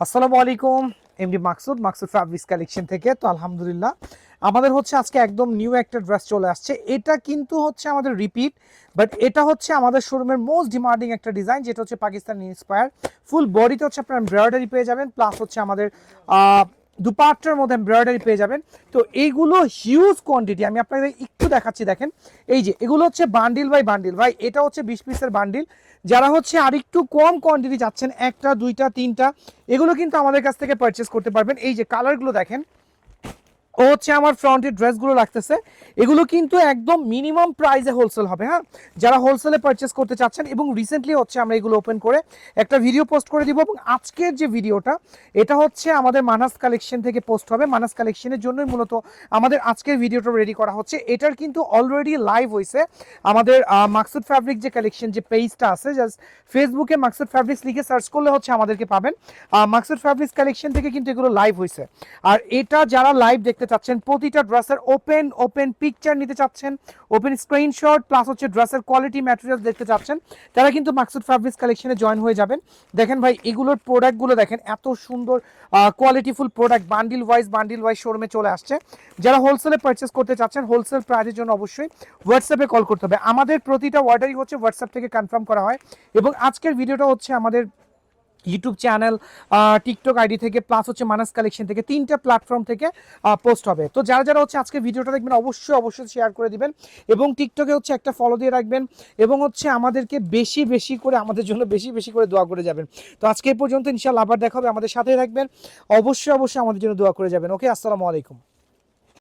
আসসালামু আলাইকুম MD Maksud Maksud fabrics collection থেকে। তো আলহামদুলিল্লাহ, আমাদের হচ্ছে আজকে একদম নিউ একটা ড্রেস চলে আসছে। এটা কিন্তু হচ্ছে আমাদের রিপিট বাট এটা হচ্ছে আমাদের শোরুমের মোস্ট ডিমান্ডিং একটা ডিজাইন যেটা হচ্ছে পাকিস্তান ইন্সপায়ার ফুল বডিতে হচ্ছে আপনার এমব্রয়ডারি পেয়ে যাবেন প্লাস হচ্ছে আমাদের দুপাট্টার মধ্যে এমব্রয়ডারি পেয়ে যাবেন। তো এইগুলো হিউজ কোয়ান্টিটি আমি আপনাদের একটু দেখাচ্ছি, দেখেন। এই যে, এগুলো হচ্ছে বান্ডিল বাই বান্ডিল ভাই, এটা হচ্ছে বিশ পিসের বান্ডিল যারা হচ্ছে আর একটু কম কোয়ান্টিটি যাচ্ছেন, একটা, দুইটা, তিনটা, এগুলো কিন্তু আমাদের কাছ থেকে পারচেস করতে পারবেন। এই যে কালারগুলো দেখেন। ও হচ্ছে আমার ফ্রন্টের ড্রেসগুলো রাখতেছে এগুলো কিন্তু একদম মিনিমাম প্রাইসে হোলসেল হবে হ্যাঁ? যারা হোলসেলে পারচেস করতে চাচ্ছেন এবং রিসেন্টলি হচ্ছে আমরা এগুলো ওপেন করে একটা ভিডিও পোস্ট করে দিব এবং আজকের যে ভিডিওটা এটা হচ্ছে আমাদের মানাস কালেকশন থেকে পোস্ট হবে। মানাস কালেকশনের জন্যই মূলত আমাদের আজকের ভিডিওটা রেডি করা হচ্ছে। এটার কিন্তু অলরেডি লাইভ হয়েছে। আমাদের মাকসুদ ফ্যাব্রিক যে কালেকশন যে পেজটা আছে জাস্ট ফেসবুকে মাকসুদ ফ্যাব্রিক্স লিখে সার্চ করলে হচ্ছে আমাদেরকে পাবেন। মাকসুদ ফ্যাব্রিক্স কালেকশন থেকে কিন্তু এগুলো লাইভ হয়েছে। আর এটা যারা লাইভ দেখতে চাচ্ছেন, প্রতিটা ড্রেসের ওপেন ওপেন পিকচার নিতে চাচ্ছেন ওপেন স্ক্রিনশট প্লাস হচ্ছে ড্রেসের কোয়ালিটি ম্যাটেরিয়াল দেখতে চাচ্ছেন। তারা কিন্তু মাকসুদ ফ্যাব্রিক্স কালেকশনে জয়েন হয়ে যাবেন। দেখেন ভাই, এগুলোর প্রোডাক্টগুলো দেখেন, এত সুন্দর কোয়ালিটিফুল product bundle wise bundle wise শোরুমে চলে আসছে। যারা হোলসেলে পারচেস করতে চাচ্ছেন হোলসেল প্রাইসের জন্য অবশ্যই হোয়াটসঅ্যাপে কল করতে হবে। আমাদের প্রতিটা অর্ডারই হচ্ছে হোয়াটসঅ্যাপ থেকে কনফার্ম করা হয়। এবং আজকের ভিডিওটা হচ্ছে আমাদের ইউটিউব চ্যানেল টিকটক আইডি থেকে প্লাস হচ্ছে মানাস কালেকশন থেকে, তিনটা প্ল্যাটফর্ম থেকে পোস্ট হবে। তো যারা যারা হচ্ছে আজকে ভিডিওটা দেখবেন, অবশ্যই অবশ্যই শেয়ার করে দিবেন এবং টিকটকে হচ্ছে একটা ফলো দিয়ে রাখবেন এবং হচ্ছে আমাদেরকে বেশি বেশি করে, আমাদের জন্য বেশি বেশি করে দোয়া করে যাবেন। তো আজকে পর্যন্ত ইনশাল্লাহ আবার দেখা হবে। আমাদের সাথেই থাকবেন। অবশ্যই অবশ্যই আমাদের জন্য দোয়া করে যাবেন। ওকে আসসালামু আলাইকুম।